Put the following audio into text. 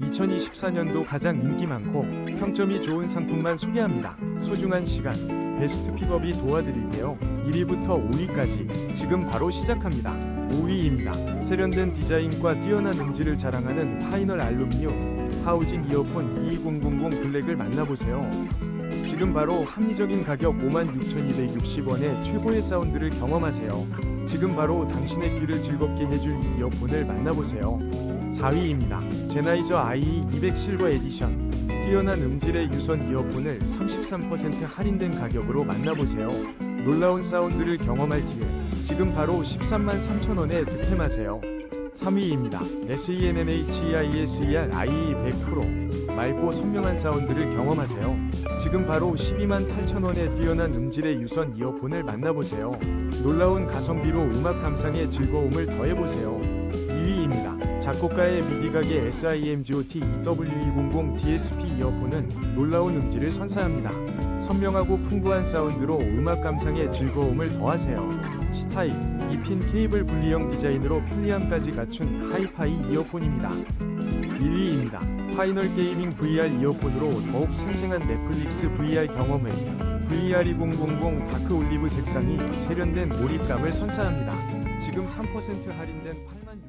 2024년도 가장 인기 많고 평점이 좋은 상품만 소개합니다. 소중한 시간, 베스트 픽업이 도와드릴게요. 1위부터 5위까지 지금 바로 시작합니다. 5위입니다. 세련된 디자인과 뛰어난 음질을 자랑하는 파이널 알루미늄 하우징 이어폰 22000 블랙을 만나보세요. 지금 바로 합리적인 가격 56,260원에 최고의 사운드를 경험하세요. 지금 바로 당신의 귀를 즐겁게 해줄 이 이어폰을 만나보세요. 4위입니다. 제나이저 IE200 실버 에디션. 뛰어난 음질의 유선 이어폰을 33% 할인된 가격으로 만나보세요. 놀라운 사운드를 경험할 기회. 지금 바로 13만 3천원에 득템하세요. 3위입니다. E SENMHEISER IE 100% 맑고 선명한 사운드를 경험하세요. 지금 바로 12만 8천원의 뛰어난 음질의 유선 이어폰을 만나보세요. 놀라운 가성비로 음악 감상의 즐거움을 더해보세요. 2위입니다. 작곡가의 미디각의 SIMGOT EW200 DSP 이어폰은 놀라운 음질을 선사합니다. 선명하고 풍부한 사운드로 음악 감상의 즐거움을 더하세요. C타입, 2핀 케이블 분리형 디자인으로 편리함까지 갖춘 하이파이 이어폰입니다. 1위입니다. 파이널 게이밍 VR 이어폰으로 더욱 생생한 넷플릭스 VR 경험을 VR2000 다크 올리브 색상이 세련된 몰입감을 선사합니다. 지금 3% 할인된 8만